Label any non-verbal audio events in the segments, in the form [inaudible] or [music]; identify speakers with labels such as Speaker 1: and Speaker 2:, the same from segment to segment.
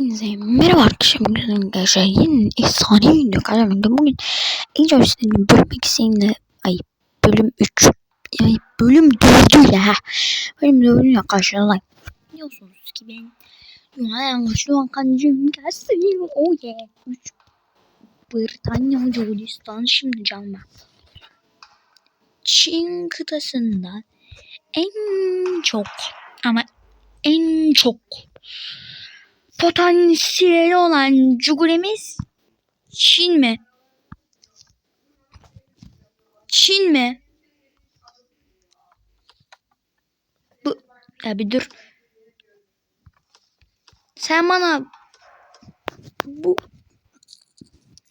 Speaker 1: Hepinize merhaba arkadaşlar. Yeni efsane video karşımda. Bugün en önemli bölüm ikisinde ay bölüm 3 ay bölüm 4 ya. Bölüm 4 karşılayın. Biliyorsunuz ki ben Yunan şu an kancım gelsin. Oh yeah. 3 Britanya Gürcistan şimdi canlı. Çin kıtasında en çok ama en çok potansiyeli olan cuguremiz Çin mi? Çin mi? Bu ya bir dur. Sen bana bu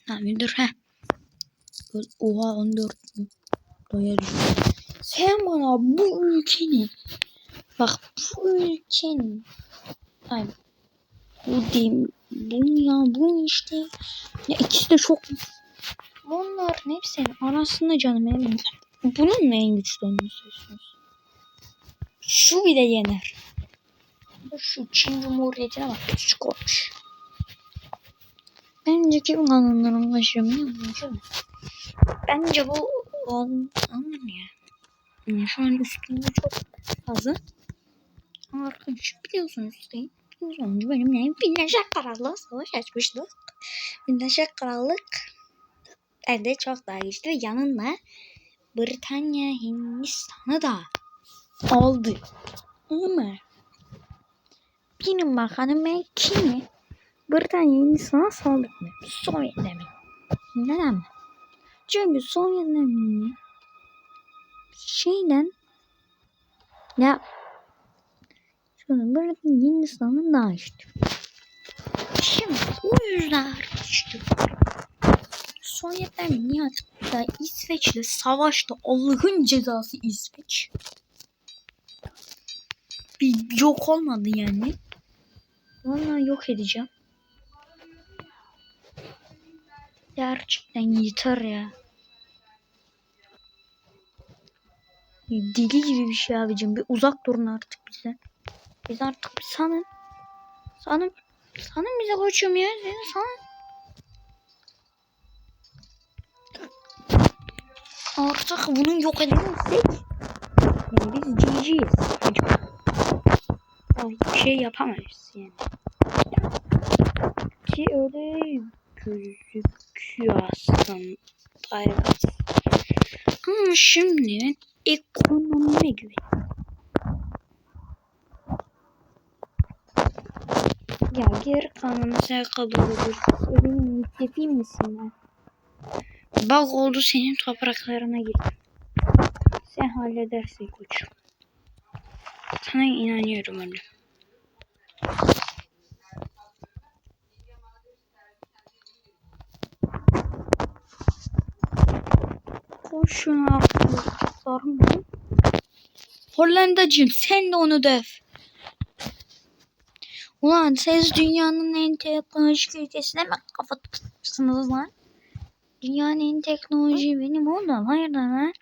Speaker 1: ha bir dur ha. Oha 14 Doya. Sen bana bu ülkenin bak bu ülkenin ay bu değil bu ya? Bu işte? Ya ikisi de çok bunların hepsinin arasında canım benim bunun mu en güçlü olduğunu söylüyorsunuz? Şu bile yener. Şu Çin Cumhuriyeti'ne bak küçük olmuş. Bence kim kanunların başı biliyor bence bu anlamıyor ya? Yani şu an üstünde çok fazla ama arkadaşlar biliyorsunuz değil Sonuncu bölümde Birleşik Krallığı savaş açmıştı. Birleşik Krallık evde çok daha güçlü yanında Britanya Hindistan'ı da aldı. Ama benim bakanım ben kimi Britanya Hindistan'a saldık mı? Sovyetler mi? Neden mi? Çünkü Sovyetler mi? Şeyden ya Sonra bırakın Hindistan'ın daha işte. Şimdi o yüzden işte Sovyetler Birliği İsveç'le savaşta Allah'ın cezası İsveç. Bir yok olmadı yani. Vallahi yok edeceğim. Gerçekten yeter ya. Deli gibi bir şey abicim. Bir uzak durun artık bize. Biz artık bir sanın. Sanın. Sanın bize koçum ya. Sanın. Artık bunun yok edemezsek. Yani biz GG'yiz. Hiçbir şey yapamayız yani. Ki öyle gözüküyor aslında. Evet. Ama şimdi ekonomime güveniyorum. Ya geri kalanı sen kalıyordur. Benim müttefim misin ben? Bak oldu senin topraklarına girdim. Sen halledersin koçum. Sana inanıyorum öyle. Koşun arkadaşlar. Hollandacığım sen de onu döv. Ulan siz dünyanın en teknolojik ülkesine mi kafa tutmuşsunuz lan? Dünyanın en teknoloji benim oğlum. Hayırdır lan?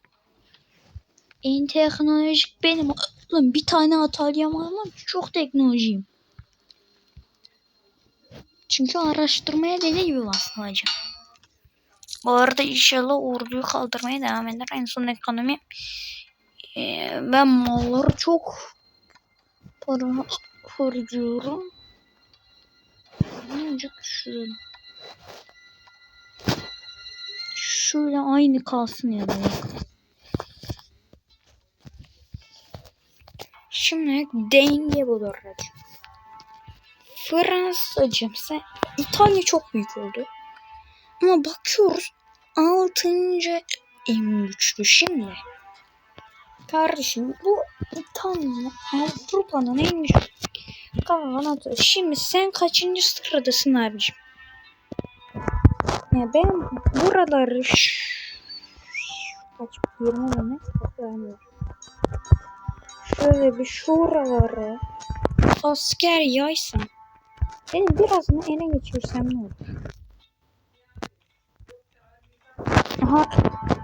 Speaker 1: En teknolojik benim. Oğlum bir tane Atalya'm ama çok teknolojiyim. Çünkü araştırmaya deli gibi başlayacağım. Bu arada inşallah orduyu kaldırmaya devam eder. En son ekonomi ee, ben malları çok para harcıyorum. Önce şöyle. Şöyle aynı kalsın ya da. Şimdi denge bulur. Fransacım sen İtalya çok büyük oldu. Ama bakıyoruz 6. en güçlü şimdi. Kardeşim bu İtalya Avrupa'nın güçlü kanatı. Şimdi sen kaçıncı sıradasın abicim? Ya ben buraları kaç 20 mi? Şöyle bir şuraları asker yaysam benim birazını ele geçirsem ne olur? Aha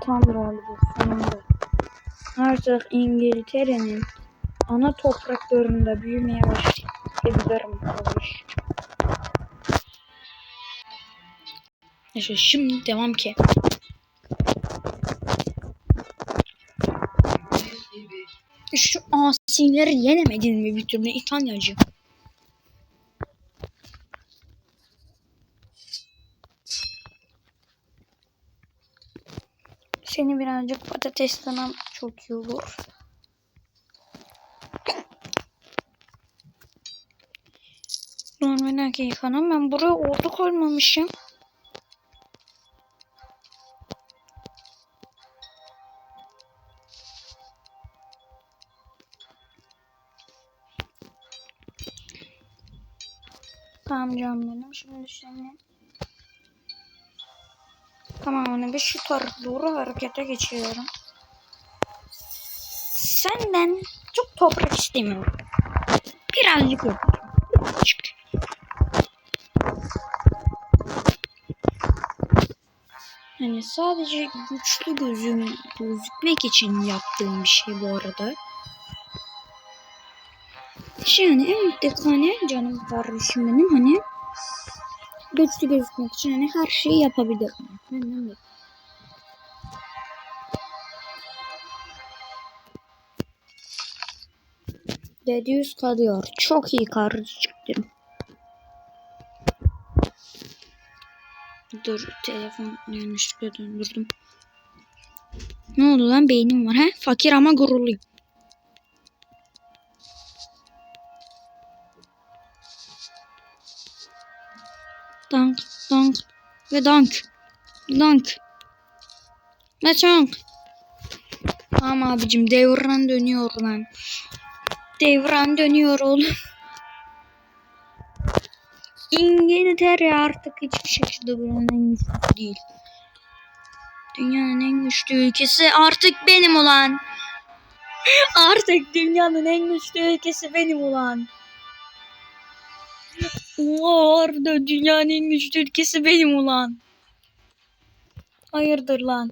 Speaker 1: tam galiba sonunda artık İngiltere'nin ana topraklarında büyümeye başlayabilirim olmuş. Neyse şimdi devam ki. Şu asileri yenemedin mi bir türlü İtalyacı? Seni birazcık patateslemem çok iyi olur. Normal dakika ben buraya ordu koymamışım. Tamam canım benim. Şimdi seni Tamam onu bir şu tarafa doğru harekete geçiyorum. Senden çok toprak istemiyorum. Birazcık yok. Hani sadece güçlü gözüm gözükmek için yaptığım bir şey bu arada. Yani evet hani canım kardeşim benim hani güçlü gözükmek için hani her şeyi yapabilirim. Benden de. Dedi yüz kalıyor. Çok iyi kardeşim. Dur telefon yanlışlıkla döndürdüm. Ne oldu lan beynim var he? Fakir ama gururluyum. Dank, dank ve dank. Dank. Ve dank. Tamam abicim devran dönüyor lan. Devran dönüyor oğlum. İngiltere artık hiçbir şekilde buranın en güçlüsü değil. Dünyanın en güçlü ülkesi artık benim ulan. [laughs] Artık dünyanın en güçlü ülkesi benim ulan. Orada dünyanın en güçlü ülkesi benim ulan. Hayırdır lan?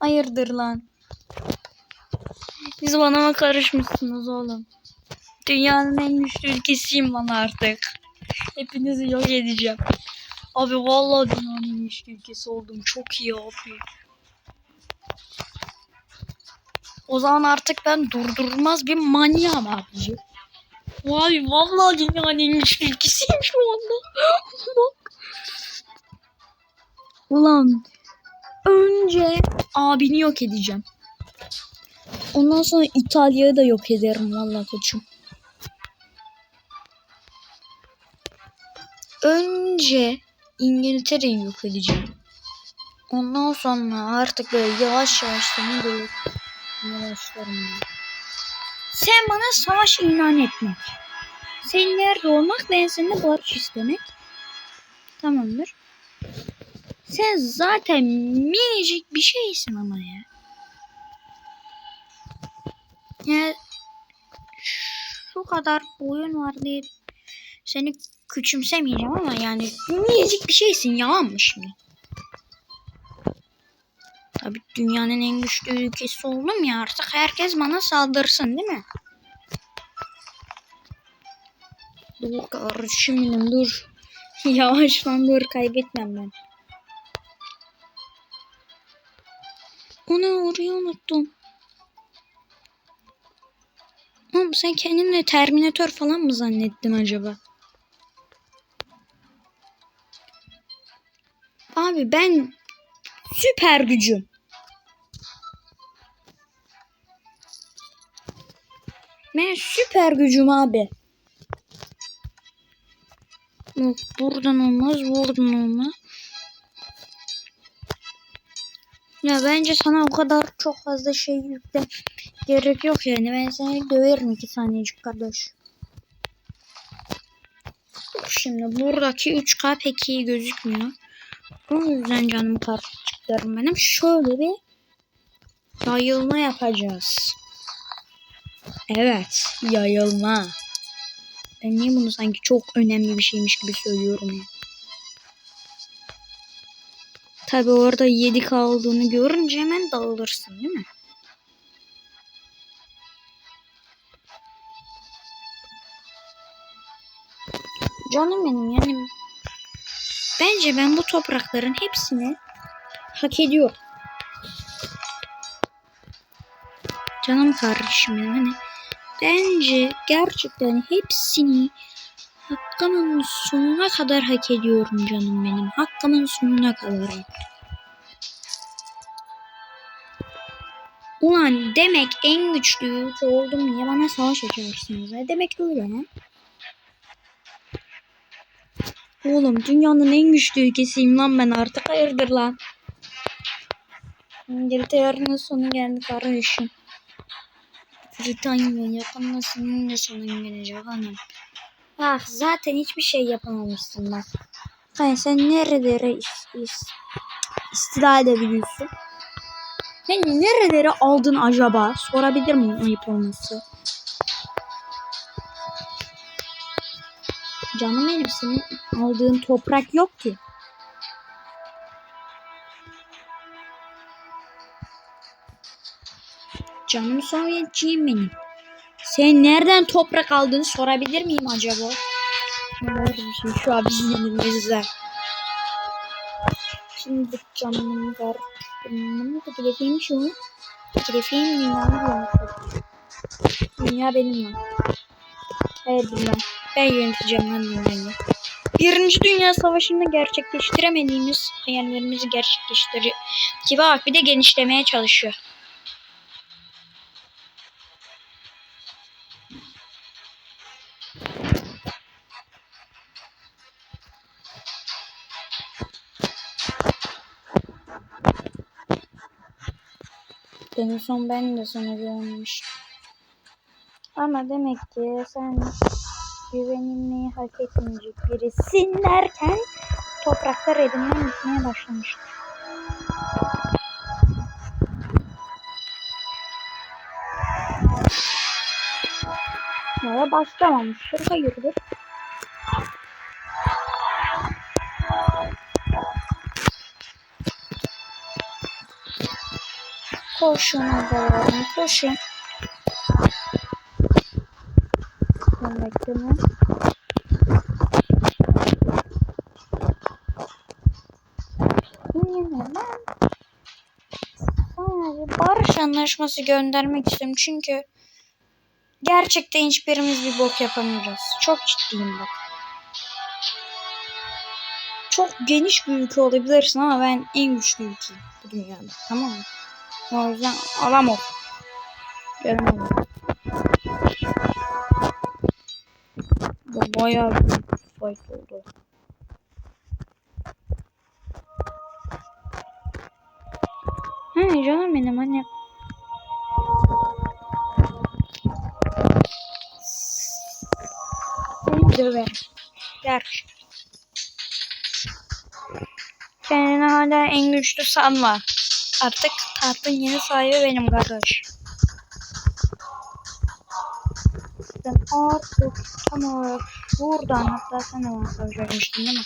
Speaker 1: Hayırdır lan? Siz bana mı karışmışsınız oğlum? Dünyanın en güçlü ülkesiyim lan artık. Hepinizi yok edeceğim. Abi vallahi dünyanın en güçlü ülkesi oldum. Çok iyi abi. O zaman artık ben durdurulmaz bir manyağım abici. Vay vallahi dünyanın en anda. Bak. [laughs] Ulan önce abini yok edeceğim. Ondan sonra İtalya'yı da yok ederim vallahi koçum. Önce İngiltere'yi yok edeceğim. Ondan sonra artık böyle yavaş yavaş seni de yok etmeye başlarım ben. Sen bana savaş ilan etmek. Senin nerede olmak ben seninle barış istemek. Tamamdır. Sen zaten minicik bir şeysin ama ya. Ya şu kadar boyun var diye seni küçümsemeyeceğim ama yani minicik bir şeysin yalan mı şimdi? Tabii dünyanın en güçlü ülkesi oldum ya artık herkes bana saldırsın değil mi? Dur kardeşim dur. [laughs] Yavaş lan dur kaybetmem ben. Onu orayı unuttum. Oğlum sen kendini Terminator falan mı zannettin acaba? Abi ben süper gücüm. Ben süper gücüm abi. Yok buradan olmaz, buradan olmaz. Ya bence sana o kadar çok fazla şey yükle gerek yok yani. Ben seni döverim iki saniyecik kardeş. Şimdi buradaki 3K pek iyi gözükmüyor. O yüzden canım kardeşlerim benim. Şöyle bir yayılma yapacağız. Evet, yayılma. Ben niye bunu sanki çok önemli bir şeymiş gibi söylüyorum ya. Tabi orada 7K olduğunu görünce hemen dağılırsın değil mi? Canım benim yani Bence ben bu toprakların hepsini hak ediyorum. Canım kardeşim benim hani bence gerçekten hepsini hakkımın sonuna kadar hak ediyorum canım benim. Hakkımın sonuna kadar. Ulan demek en güçlü ülke oldum diye bana savaş açarsınız. ha? Demek öyle ha. Oğlum dünyanın en güçlü ülkesiyim lan ben artık hayırdır lan. İngiltere'nin sonu geldi kardeşim. Britanya yakında senin de sonun gelecek hanım. Bak zaten hiçbir şey yapamamışsın bak. Hayır sen nerelere is, is, istila edebiliyorsun? Sen nerelere aldın acaba? Sorabilir miyim ayıp olması? Canım benim senin aldığın toprak yok ki. Canım Sovyetçiyim benim. Sen nereden toprak aldığını sorabilir miyim acaba? Bir şey şu an bizim yanımızda. Şimdi canımın var. De telefiyim şu. Telefiyim dünya Dünya benim lan. Evet ben. Ben yöneteceğim lan dünyayı. Birinci Dünya Savaşı'nda gerçekleştiremediğimiz hayallerimizi gerçekleştiriyor. Ki bak bir de genişlemeye çalışıyor. En son ben de sana güvenmiştim. Ama demek ki sen güvenilmeyi hak etmeyecek birisin derken topraklar elinden gitmeye başlamıştı. Daha başlamamıştır. Hayırdır? Koşun babalarım koşun. Sadece barış anlaşması göndermek istiyorum çünkü gerçekten hiçbirimiz bir bok yapamayacağız. Çok ciddiyim bak. Çok geniş bir ülke olabilirsin ama ben en güçlü ülkeyim bu dünyada. Tamam mı? O yüzden alamam. Görmem. Bu bayağı bir fight oldu. He canım benim anne. Seni döverim. Kendini hala en güçlü sanma. Artık tahtın yeni sahibi benim kardeş. Ben artık tam olarak buradan hatta sen de bana savaşmıştın değil mi?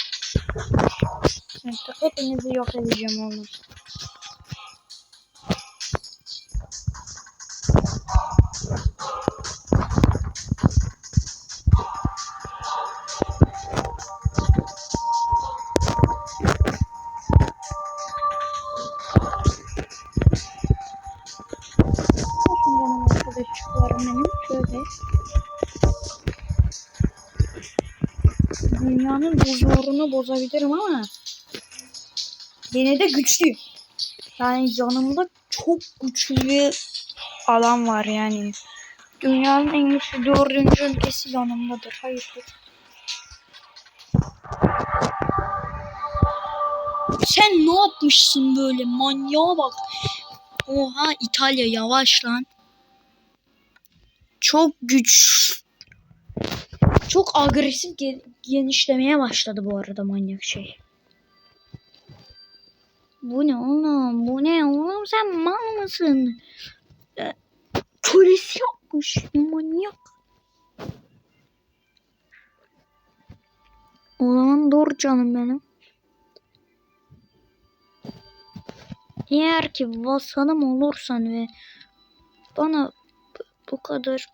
Speaker 1: Artık hepinizi yok edeceğim oğlum. Dünyanın huzurunu bozabilirim ama yine de güçlüyüm. Yani yanımda çok güçlü bir alan var yani. Dünyanın en güçlü dördüncü ülkesi yanımdadır. Hayırdır? Sen ne yapmışsın böyle manyağa bak. Oha İtalya yavaş lan. Çok güç. Çok agresif ge- genişlemeye başladı bu arada manyak şey. Bu ne oğlum? Bu ne oğlum? Sen mal mısın? Ee, Kölesi yapmış. Manyak. O zaman dur canım benim. Eğer ki vasalım olursan ve bana bu kadar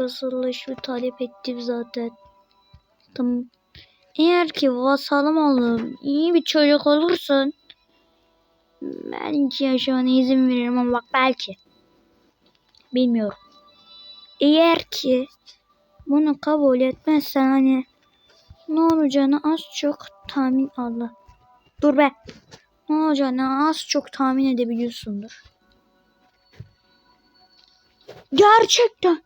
Speaker 1: ve talep ettim zaten. Tamam. Eğer ki vasalım olup iyi bir çocuk olursun belki yaşamana izin veririm ama bak belki. Bilmiyorum. Eğer ki bunu kabul etmezsen hani ne olacağını az çok tahmin Allah. Dur be. Ne olacağını az çok tahmin edebiliyorsundur. Gerçekten.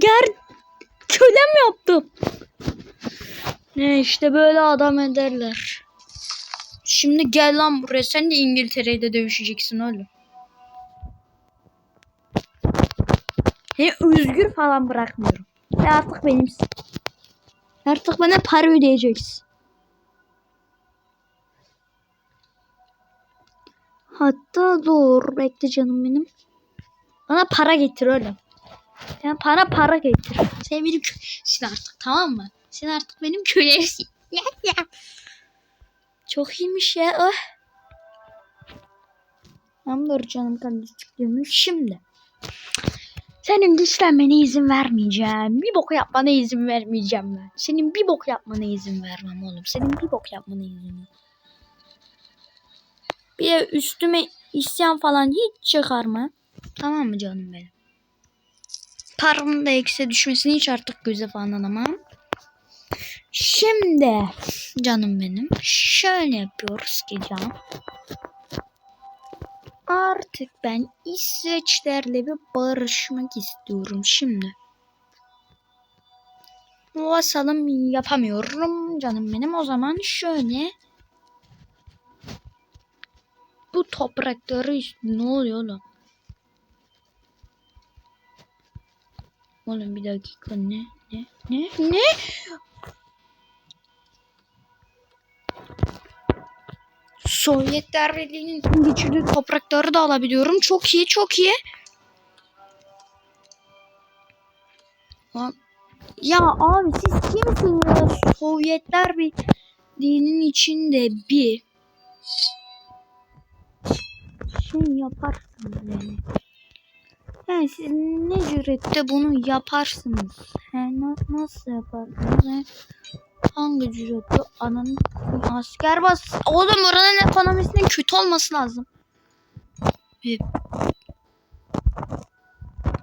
Speaker 1: Ger kölem yaptım. Ne işte böyle adam ederler. Şimdi gel lan buraya. Sen de İngiltere'de dövüşeceksin oğlum. Seni özgür falan bırakmıyorum. Ve artık benimsin. Artık bana para ödeyeceksin. Hatta dur bekle canım benim. Bana para getir oğlum. Sen para para getir. Sen benim kölesin artık tamam mı? Sen artık benim kölesin. [laughs] Çok iyiymiş ya. Oh. Tamamdır canım kardeşim. Şimdi. Senin güçlenmene izin vermeyeceğim. Bir boku yapmana izin vermeyeceğim ben. Senin bir bok yapmana izin vermem oğlum. Senin bir bok yapmana izin vermem. Bir de üstüme isyan falan hiç çıkarma. Tamam mı canım benim? Paranın da eksiye düşmesini hiç artık göze falan alamam. Şimdi canım benim şöyle yapıyoruz ki canım. Artık ben İsveçlerle bir barışmak istiyorum şimdi. Vasalım yapamıyorum canım benim. O zaman şöyle bu toprakları ne oluyor oğlum? Oğlum bir dakika ne ne ne ne? Sovyetler Birliği'nin geçirdiği toprakları da alabiliyorum. Çok iyi, çok iyi. Ya abi siz kimsiniz? Sovyetler Birliği'nin içinde bir şey yaparsınız yani. Yani siz ne cüretle bunu yaparsınız? He, na- nasıl yaparsınız? He? Hangi cüretle ananın asker bas. Oğlum oranın ekonomisinin kötü olması lazım. Bir...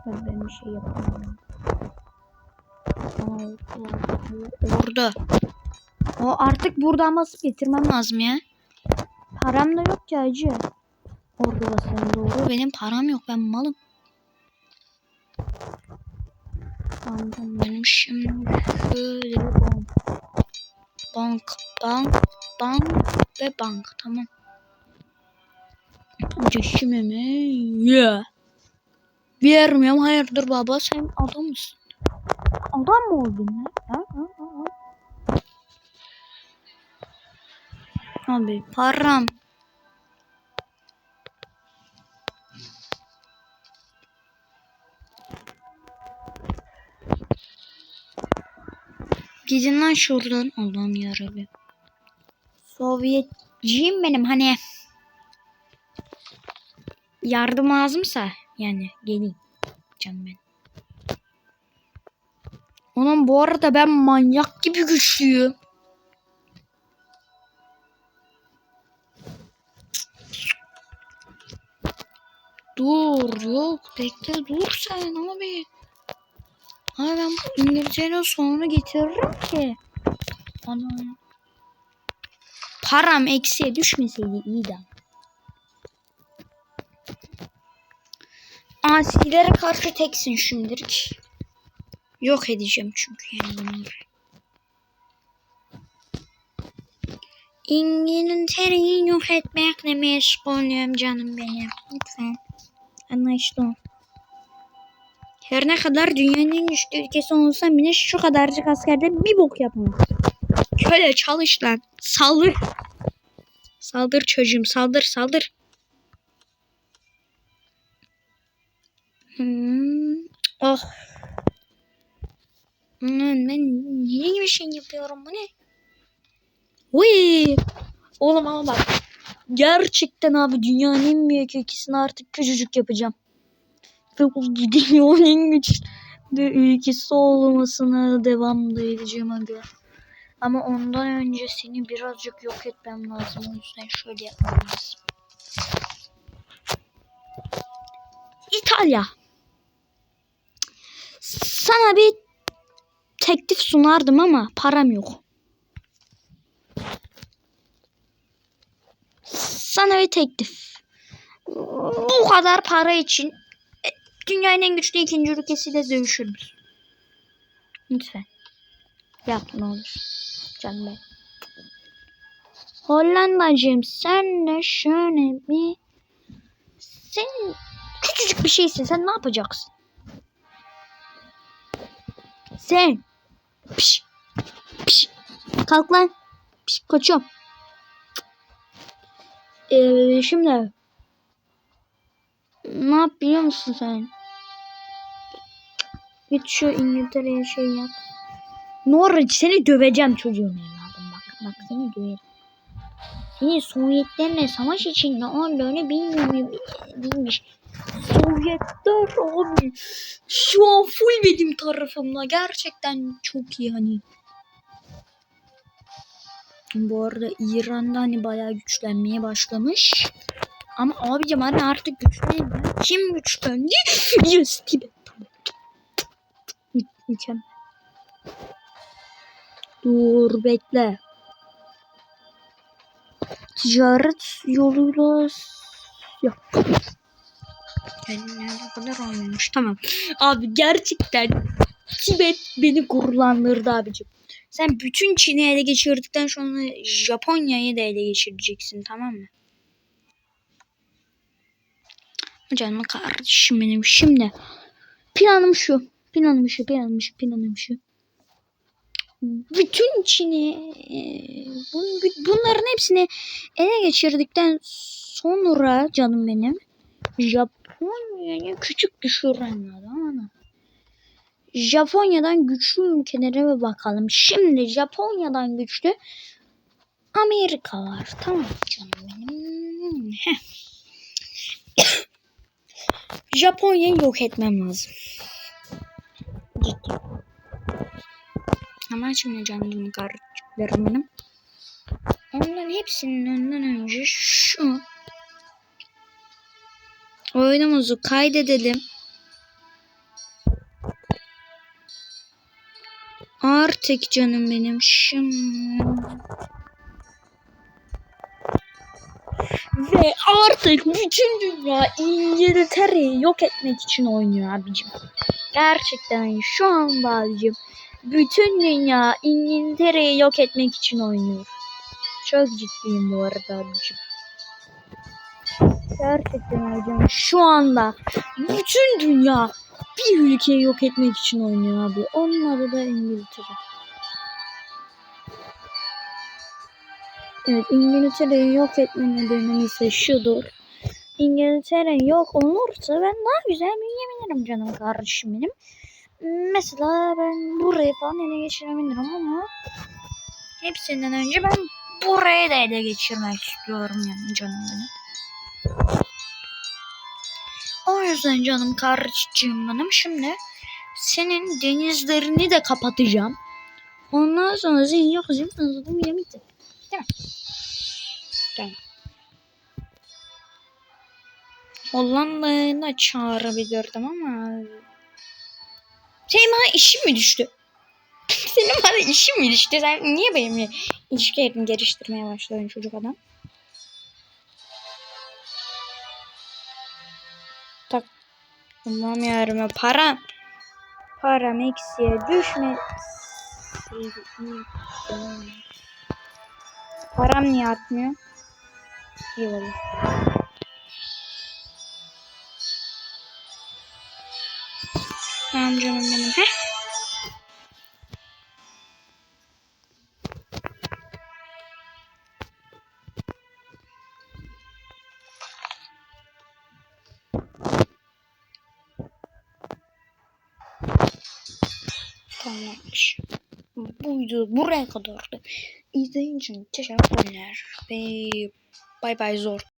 Speaker 1: Ben, ben bir şey o- Orada. O artık buradan basıp getirmem lazım ya. Param da yok ki acı. Orada basarım doğru. Benim param yok ben malım. Tamam benim şimdi şöyle bank. Bank, bank, bank ve bank tamam. Ceşime mi? Ya. Vermiyorum hayırdır baba sen adam mısın? Adam mı oldun? Ha, ha, ha, ha. Abi param. Gidin lan şuradan. Allah'ım yarabbim. Sovyetciyim benim hani. Yardım lazımsa yani geleyim. Canım ben. Onun bu arada ben manyak gibi güçlüyüm. Dur yok bekle dur sen abi. Abi ben bu İngilizcenin sonunu getiririm ki. Ana. Param eksiye düşmeseydi iyiydi. Asilere karşı teksin şimdilik. Yok edeceğim çünkü yani bunları. İngiltere'yi yok etmekle meşgulüm canım benim. Lütfen. Anlaşıldı. Her ne kadar dünyanın en güçlü ülkesi olsa bile şu kadarcık askerde bir bok yapamaz. Köle çalış lan. Saldır. Saldır çocuğum saldır saldır. Hmm. Oh. Hmm, ben niye gibi şey yapıyorum bu ne? Uy. Oğlum ama bak. Gerçekten abi dünyanın en büyük ülkesini artık küçücük yapacağım. Ve bu dünyanın en güç ve ülkesi olmasına devam da edeceğim aga. Ama ondan önce seni birazcık yok etmem lazım. O yüzden şöyle yapmam lazım. İtalya. Sana bir teklif sunardım ama param yok. Sana bir teklif. Bu kadar para için dünyanın en güçlü ikinci ülkesiyle dövüşür müsün? Lütfen. Yap ne olur. Canım benim. Hollandacığım sen de şöyle bir sen küçücük bir şeysin. Sen ne yapacaksın? Sen. Piş. Piş. Kalk lan. Piş, koçum. Ee, şimdi ne yap biliyor musun sen? Git şu İngiltere'ye şey yap. Norwich seni döveceğim çocuğum evladım bak. Bak seni döverim. Seni Sovyetlerle savaş için ne olduğunu bilmiyorum. Bilmiş. Sovyetler abi. Şu an full benim tarafımda. Gerçekten çok iyi hani. Bu arada İran'da hani bayağı güçlenmeye başlamış. Ama abicim hani artık güçlendi. Kim güçlendi? [laughs] Yes Tibet. Mükemmel. Dur bekle. Ticaret yoluyla yap. Yani nerede kadar olmuş. Tamam. Abi gerçekten Tibet beni gururlandırdı abicim. Sen bütün Çin'i ele geçirdikten sonra Japonya'yı da ele geçireceksin tamam mı? Canım kardeşim benim şimdi. Planım şu. Planım şu. Planım şu. Planım şu. Bütün Çin'i e, bun- bu- bunların hepsini ele geçirdikten sonra canım benim Japonya'yı küçük düşürmem lazım ama Japonya'dan güçlü ülkelere bir bakalım. Şimdi Japonya'dan güçlü Amerika var. Tamam canım benim. [coughs] Japonya'yı yok etmem lazım. Ciddi. Ama şimdi kardeşlerim benim. Onların hepsinin önden önce şu oyunumuzu kaydedelim. Artık canım benim şimdi. Ve artık bütün dünya İngiltere'yi yok etmek için oynuyor abicim. Gerçekten şu anda abicim bütün dünya İngiltere'yi yok etmek için oynuyor. Çok ciddiyim bu arada abicim. Gerçekten abicim şu anda bütün dünya bir ülkeyi yok etmek için oynuyor abi. Onun adı da İngiltere. Evet İngiltere'yi yok etme nedenim ise şudur. İngiltere yok olursa ben daha güzel büyüyebilirim canım kardeşim benim. Mesela ben burayı falan ele geçirebilirim ama hepsinden önce ben burayı da ele geçirmek istiyorum yani canım benim. O yüzden canım kardeşim benim şimdi senin denizlerini de kapatacağım. Ondan sonra seni yok. Sonra da uyuyamayacağım. Değil mi? Tamam. Hollanda'yı da çağırabilirdim ama senin bana işin mi düştü? [laughs] Senin bana işin mi düştü? Sen niye benimle ilişkilerini geliştirmeye başladın çocuk adam? Tak. Allah'ım yarabbim para. Param eksiye düşme. Param niye artmıyor? Eyvallah. Tamam canım benim. Tamammış. Buydu. Buraya kadardı. İzlediğiniz için teşekkürler. Ve bay bay zor.